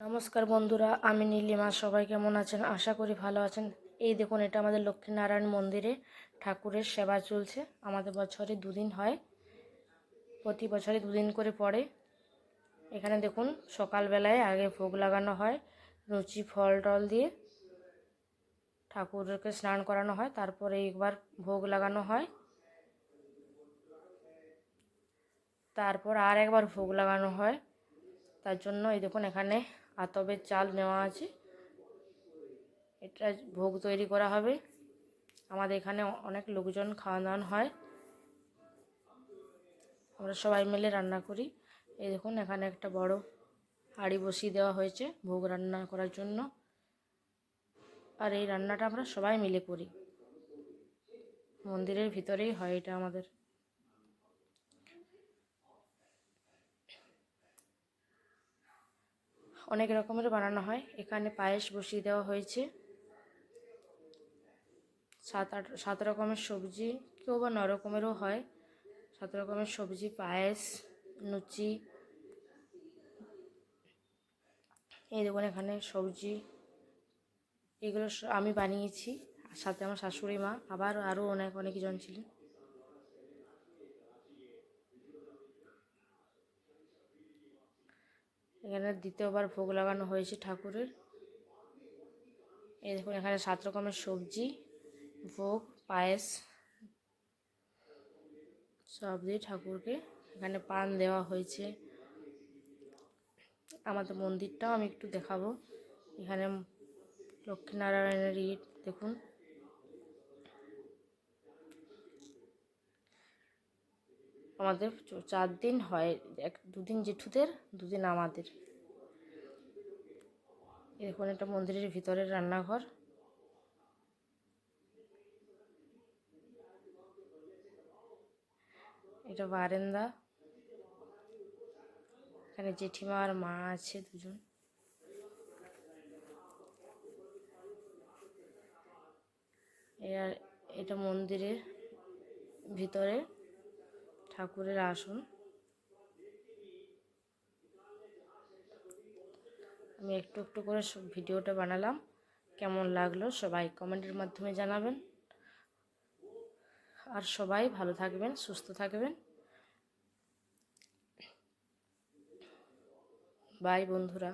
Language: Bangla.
নমস্কার বন্ধুরা, আমি নীলিমা। সবাই কেমন আছেন? আশা করি ভালো আছেন। এই দেখুন, এটা আমাদের লক্ষ্মীনারায়ণ মন্দিরে ঠাকুরের সেবা চলছে। আমাদের বছরে দুদিন হয়। প্রতি বছরে দুদিন করে পড়ে। এখানে দেখুন, সকালবেলায় আগে ভোগ লাগানো হয়, লুচি, ফল, টল দিয়ে ঠাকুরকে স্নান করানো হয়, তারপরে একবার ভোগ লাগানো হয়। তারপর আর একবার ভোগ লাগানো হয়। তার জন্য এই দেখুন, এখানে আতবের চাল নেওয়া আছে। এটা ভোগ তৈরি করা হবে। আমাদের এখানে অনেক লোকজন খাওয়া দাওয়ান হয়। আমরা সবাই মিলে রান্না করি। এই দেখুন, এখানে একটা বড় হাঁড়ি বসিয়ে দেওয়া হয়েছে ভোগ রান্না করার জন্য। আর এই রান্নাটা আমরা সবাই মিলে করি। মন্দিরের ভিতরেই হয় এটা আমাদের। অনেক রকমের বানানো হয়। এখানে পায়েস বসিয়ে দেওয়া হয়েছে। সাত আট, সাত রকমের সবজি, কেউ বা ন রকমেরও হয়। সাত রকমের সবজি, পায়েস, লুচি। এই দেখুন এখানে সবজি। এগুলো আমি বানিয়েছি। সাথে আমার শাশুড়ি মা। আবার আরও অনেক অনেকজন ছিলেন। এখানে দ্বিতীয়বার ভোগ লাগানো হয়েছে ঠাকুরের। এই দেখুন, এখানে সাত রকমের সবজি, ভোগ, পায়েস, সব দিয়ে ঠাকুরকে এখানে পান দেওয়া হয়েছে। আমাদের মন্দিরটাও আমি একটু দেখাবো। এখানে লক্ষ্মীনারায়ণের ইট, দেখুন। আমাদের চার দিন হয়, এক, দুদিন জেঠুদের, দুদিন আমাদের। এই একটা মন্দিরের ভিতরের রান্নাঘর। এটা বারেন্দা। এখানে জেঠিমা আর মা আছে দুজন। এটা মন্দিরের ভিতরে। ঠাকুরের আসন। আমি একটু একটু করে সব ভিডিওটা বানালাম। কেমন লাগল সবাই কমেন্টের মাধ্যমে জানাবেন। আর সবাই ভালো থাকবেন, সুস্থ থাকবেন। বাই বন্ধুরা।